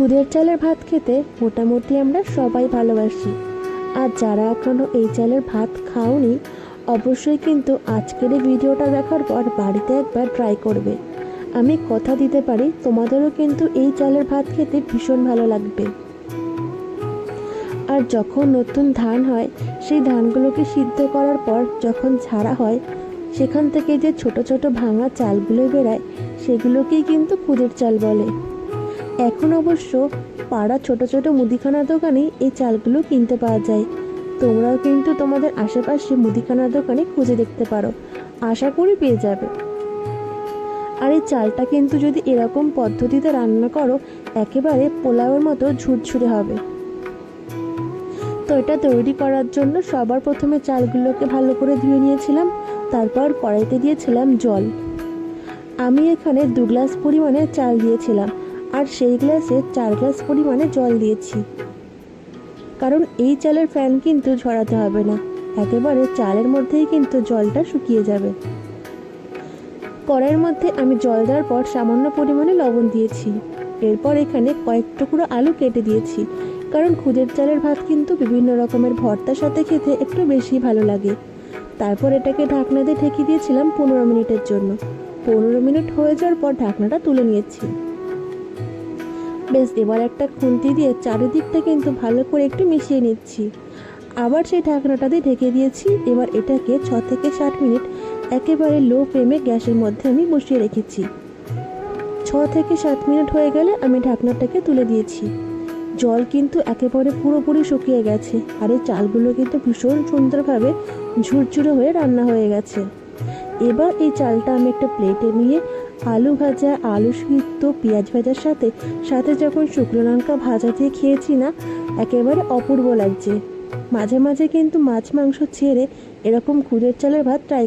খুদের চালের ভাত খেতে মোটামুটি আমরা সবাই ভালোবাসি। আর যারা এখনও এই চালের ভাত খাওনি, অবশ্যই কিন্তু আজকের এই ভিডিওটা দেখার পর বাড়িতে একবার ট্রাই করবে। আমি কথা দিতে পারি, তোমাদেরও কিন্তু এই চালের ভাত খেতে ভীষণ ভালো লাগবে। আর যখন নতুন ধান হয়, সেই ধানগুলোকে সিদ্ধ করার পর যখন ছাড়া হয়, সেখান থেকে যে ছোট ছোট ভাঙা চালগুলো বেরায়, সেগুলোকেই কিন্তু খুদের চাল বলে। এখন অবশ্য পাড়া ছোট ছোট মুদিখানা দোকানে এই চালগুলো কিনতে পাওয়া যায়। তোমরাও কিন্তু তোমাদের আশেপাশে মুদিখানা দোকানে খুঁজে দেখতে পারো। আশা করি পেয়ে যাবে। আর এই চালটা কিন্তু যদি এরকম পদ্ধতিতে রান্না করো, একেবারে পোলাওয়ের মতো ঝুরঝুরে হবে। তো এটা তৈরি করার জন্য সবার প্রথমে চালগুলোকে ভালো করে ধুয়ে নিয়েছিলাম, তারপর কড়াইতে দিয়েছিলাম জল। আমি এখানে দু গ্লাস পরিমাণে চাল দিয়েছিলাম। আর সেই গ্লাসে চার গ্লাস পরিমাণে জল দিয়েছি। কারণ এই চালের ফ্যান কিন্তু ঝরাতে হবে না। একেবারে চালের মধ্যেই কিন্তু জলটা শুকিয়ে যাবে। কড়াইয়ের মধ্যে আমি জল দেওয়ার পর সামান্য পরিমাণে লবণ দিয়েছি। এরপর এখানে কয়েক টুকরো আলু কেটে দিয়েছি। কারণ খুদের চালের ভাত কিন্তু বিভিন্ন রকমের ভর্তার সাথে খেতে একটু বেশি ভালো লাগে। তারপর এটাকে ঢাকনা দিয়ে দিয়েছিলাম পনেরো মিনিটের জন্য। পনেরো মিনিট হয়ে যাওয়ার পর ঢাকনাটা তুলে নিয়েছি। বেশ এবার একটা খুন্তি দিয়ে চারিদিকটা কিন্তু ভালো করে একটু মিশিয়ে নিচ্ছি। আবার সেই ঢাকনাটা দিয়ে ঢেকে দিয়েছি। এবার এটাকে ছ থেকে ষাট মিনিট একেবারে লো ফ্লেমে গ্যাসের মধ্যে আমি বসিয়ে রেখেছি। ছ থেকে সাত মিনিট হয়ে গেলে আমি ঢাকনাটাকে তুলে দিয়েছি। জল কিন্তু একেবারে পুরোপুরি শুকিয়ে গেছে আর এই চালগুলো কিন্তু ভীষণ সুন্দরভাবে ঝুরঝুরে হয়ে রান্না হয়ে গেছে। এবার এই চালটা আমি একটা প্লেটে নিয়ে আলু ভাজা, আলু সিদ্ধ, পেঁয়াজ ভাজার সাথে সাথে যখন শুকনো লঙ্কা ভাজা দিয়ে খেয়েছি না, একেবারে অপূর্ব লাগছে। মাঝে মাঝে কিন্তু মাছ মাংস ছেড়ে এরকম খুদের চালের ভাত ট্রাই